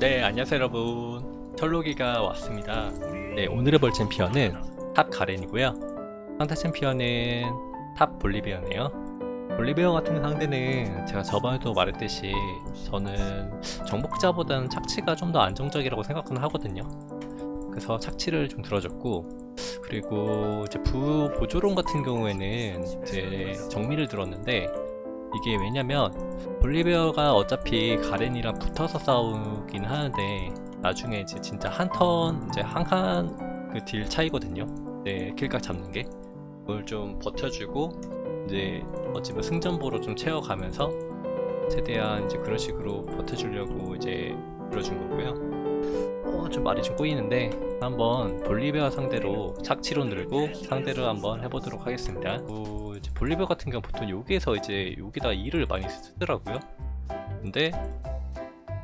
네, 안녕하세요 여러분. 철로기가 왔습니다. 네, 오늘의 볼 챔피언은 탑 가렌이고요. 상대 챔피언은 탑 볼리베어네요. 볼리베어 같은 상대는 제가 저번에도 말했듯이 저는 정복자보다는 착취가 좀 더 안정적이라고 생각은 하거든요. 그래서 착취를 좀 들어줬고 그리고 이제 부 보조론 같은 경우에는 이제 정미를 들었는데 이게 왜냐면 볼리베어가 어차피 가렌이랑 붙어서 싸우긴 하는데 나중에 이제 진짜 한 턴 이제 한칸그딜 차이거든요. 네, 킬각 잡는 게 그걸 좀 버텨주고 이제 어찌보면 승전보로 좀 채워가면서 최대한 이제 그런 식으로 버텨주려고 이제 들어준 거고요. 어, 좀 말이 좀 꼬이는데 한번 볼리베어 상대로 착취로 늘고 상대를 한번 해보도록 하겠습니다. 어, 볼리베어 같은 경우 보통 여기에서 이제 여기다 일을 많이 쓰더라고요. 근데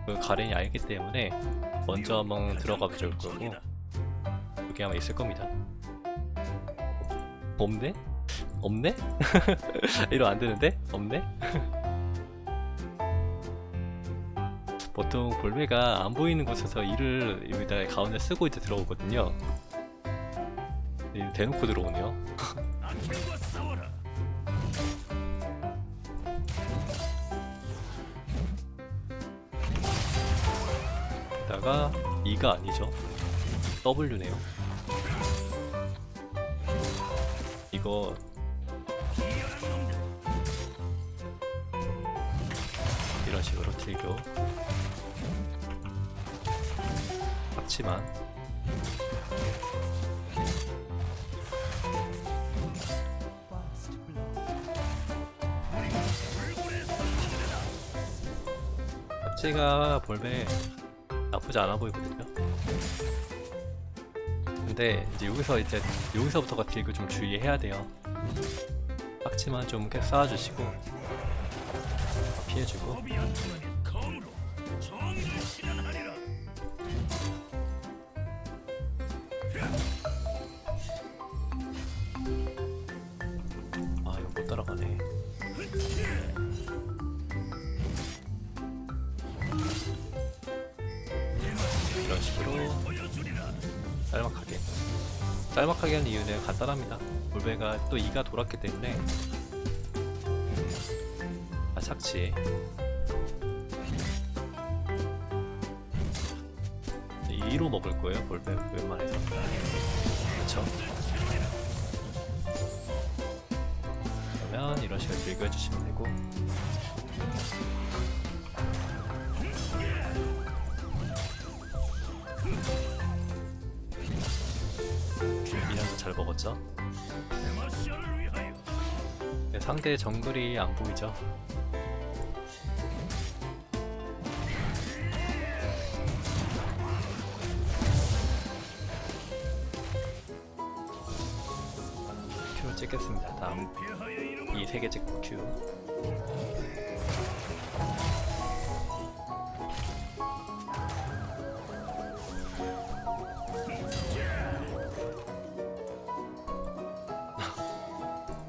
그 가렌이 알기 때문에 먼저 한번 들어가 볼 거고 여기 아마 있을 겁니다. 없네? 없네? 이러면 안 되는데? 없네? 보통 볼베가 안 보이는 곳에서 이를 여기다 가운데 쓰고 이제 들어오거든요. 이 대놓고 들어오네요. 다가 2가 아니죠. W네요. 이거 이런 식으로 딜교 합치만 합치가 볼배 나쁘지 않아 보이거든요. 근데 이제 여기서 이제 여기서부터가 딜교 좀 주의해야 돼요. 빡치만 좀 계속 쌓아주시고 피해주고 아 이거 못 따라가네. 이런 식으로 짤막하게 짤막하게 하는 이유는 간단합니다. 볼베가 또 2가 돌았기 때문에 아 착지 2로 먹을 거예요? 볼베 웬만해서. 그쵸. 그러면 이런 식으로 즐겨주시면 되고. 미나도 잘 먹었죠? 네, 상대 정글이 안 보이죠 찍겠습니다 다음 이 세 개 찍고 큐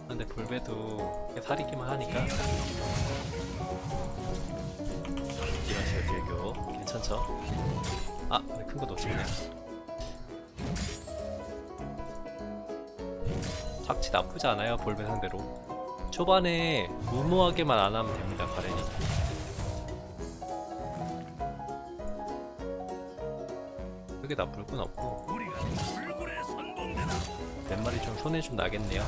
근데 볼베도 살이기만 하니까 식으로 들교 괜찮죠? 아, 근데 큰거 놓쳤네. 착취 나쁘지 않아요, 볼베 상대로. 초반에 무모하게만 안 하면 됩니다, 가렌이. 크게 나쁠 건 없고 몇 마리 좀 손에 좀 나겠네요.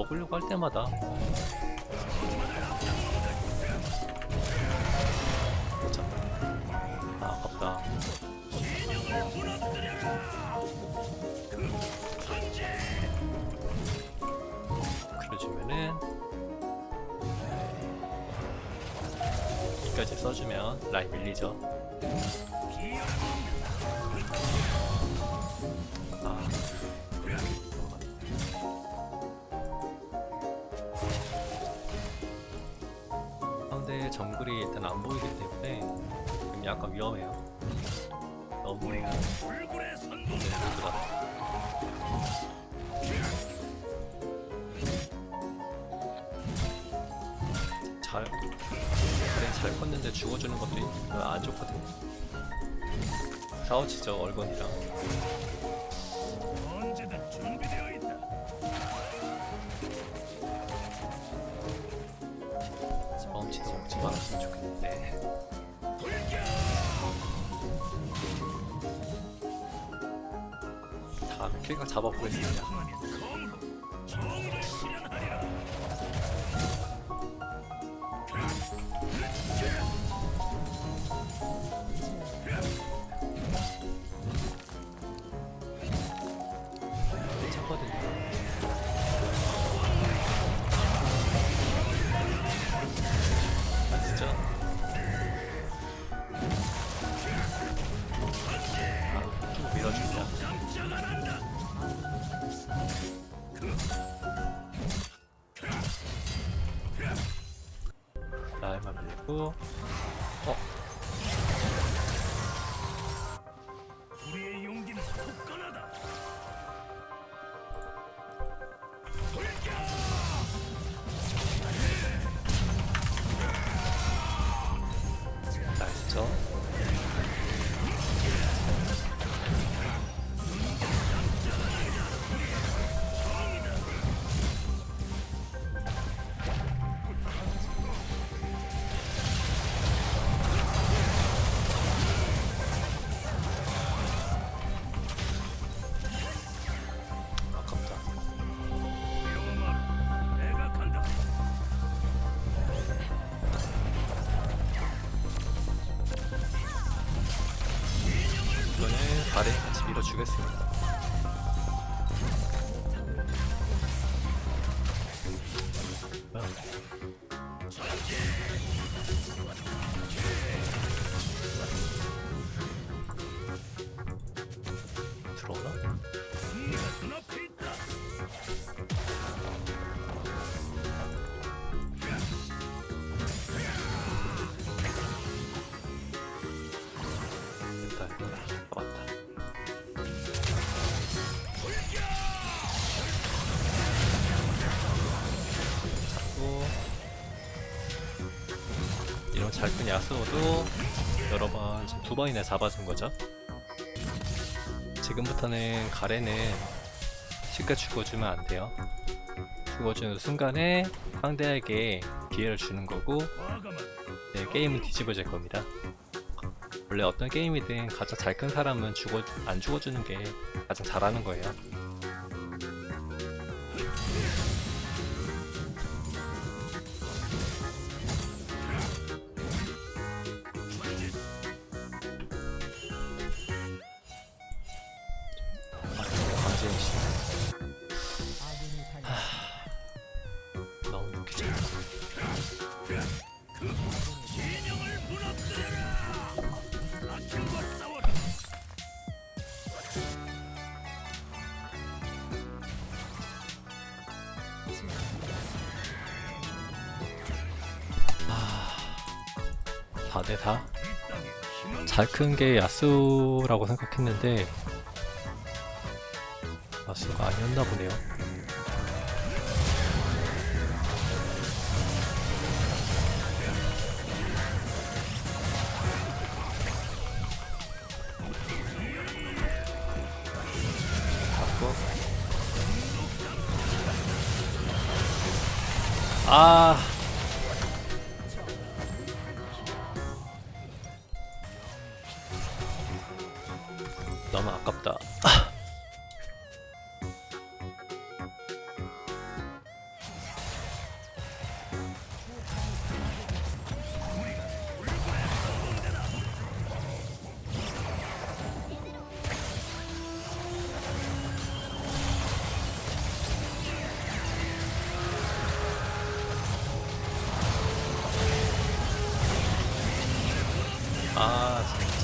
먹으려고 할 때마다 자, 아, 아깝다. 그려주면은 여기까지 써주면 라인 밀리죠. 정글이 일단 안 보이기 때문에 지금 약간 위험해요. 너무 네, 그다 잘, 그래 잘 컸는데 죽어주는 것도 안 좋거든. 싸워지죠 얼건이랑. 다음에 킬각 잡아보겠습니다. 라이만 밀고 어? 같이 밀어주겠습니다. 뭐 잘큰 야스오도 여러 번 지금 두 번이나 잡아준 거죠. 지금부터는 가래는 쉽게 죽어주면 안 돼요. 죽어주는 순간에 상대에게 기회를 주는 거고 네, 게임은 뒤집어질 겁니다. 원래 어떤 게임이든 가장 잘 큰 사람은 죽어 안 죽어주는 게 가장 잘하는 거예요. 아, 4대4 잘큰 게 야수라고 생각했는데 야수가 아니었나 보네요. 아. 너무 아깝다.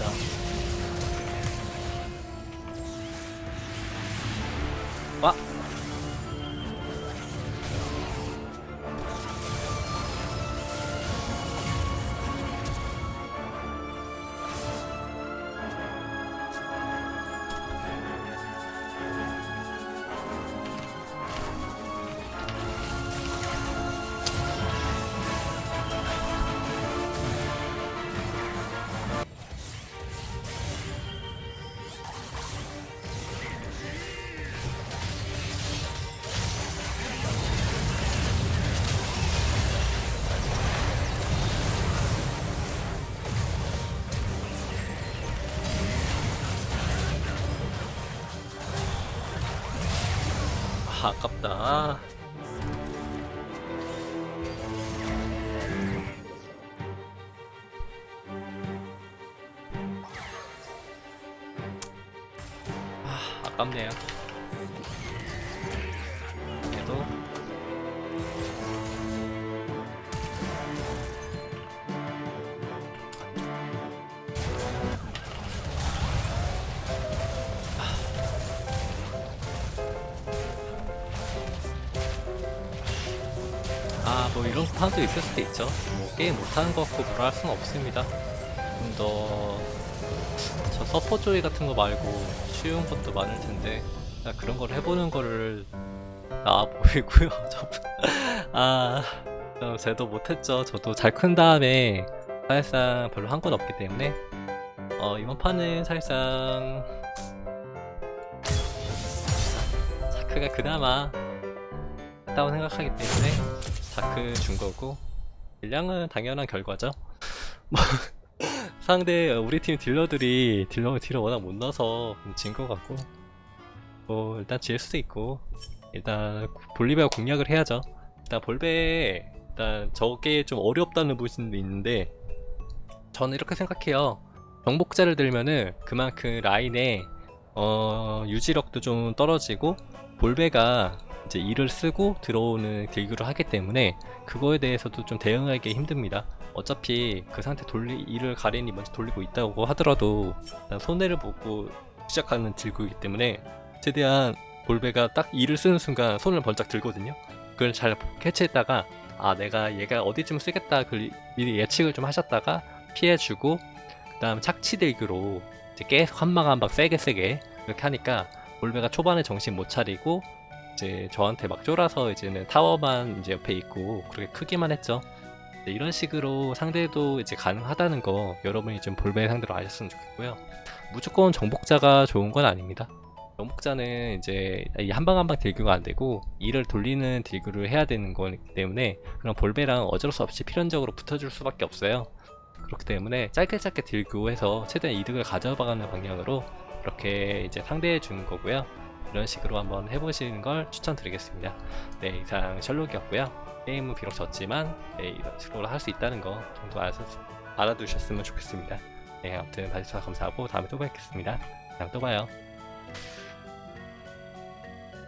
와. 아, 아깝다. 아, 아깝네요. 아, 뭐 이런 판도 있을 수도 있죠. 뭐 게임 못하는 것 같고 뭐라 할 수는 없습니다. 좀 더, 저 서포 조이 같은 거 말고 쉬운 것도 많을 텐데, 그런 걸 해보는 거를 나아 보이고요. 저, 아, 저 쟤도 못했죠. 저도 잘 큰 다음에 사실상 별로 한 건 없기 때문에, 어, 이번 판은 사실상 자크가 그나마 했다고 생각하기 때문에 다크 준 거고 딜량은 당연한 결과죠. 뭐 상대 어, 우리 팀 딜러들이 딜러 딜러 워낙 못 넣어서 진 거 같고 뭐 일단 질 수도 있고 일단 볼리베어 공략을 해야죠. 일단 볼베 일단 저게 좀 어렵다는 부분도 있는데 저는 이렇게 생각해요. 정복자를 들면은 그만큼 라인에 어, 유지력도 좀 떨어지고 볼베가 이제 일을 쓰고 들어오는 딜교를 하기 때문에 그거에 대해서도 좀 대응하기 힘듭니다. 어차피 그 상태 돌리 일을 가렌이 먼저 돌리고 있다고 하더라도 손해를 보고 시작하는 딜교이기 때문에 최대한 볼베가 딱 일을 쓰는 순간 손을 번쩍 들거든요. 그걸 잘 캐치했다가 아 내가 얘가 어디쯤 쓰겠다 그 미리 예측을 좀 하셨다가 피해주고 그다음 착취 딜교로 이제 계속 한 방 한 방 세게 세게 이렇게 하니까 볼베가 초반에 정신 못 차리고 이제 저한테 막 쫄아서 이제는 타워만 이제 옆에 있고 그렇게 크기만 했죠. 네, 이런 식으로 상대도 이제 가능하다는 거 여러분이 좀 볼베 상대로 아셨으면 좋겠고요. 무조건 정복자가 좋은 건 아닙니다. 정복자는 이제 한 방 한 방 딜교가 안 되고 일을 돌리는 딜교를 해야 되는 거기 때문에 그런 볼베랑 어쩔 수 없이 필연적으로 붙어줄 수밖에 없어요. 그렇기 때문에 짧게 짧게 딜교해서 최대한 이득을 가져가는 방향으로 이렇게 이제 상대해 주는 거고요. 이런 식으로 한번 해보시는 걸 추천드리겠습니다. 네, 이상 셜록이었고요. 게임은 비록 졌지만 네, 이런 식으로 할 수 있다는 거 정도 알아, 알아두셨으면 좋겠습니다. 네, 아무튼 봐주셔서 감사하고 다음에 또 뵙겠습니다. 다음에 또 봐요.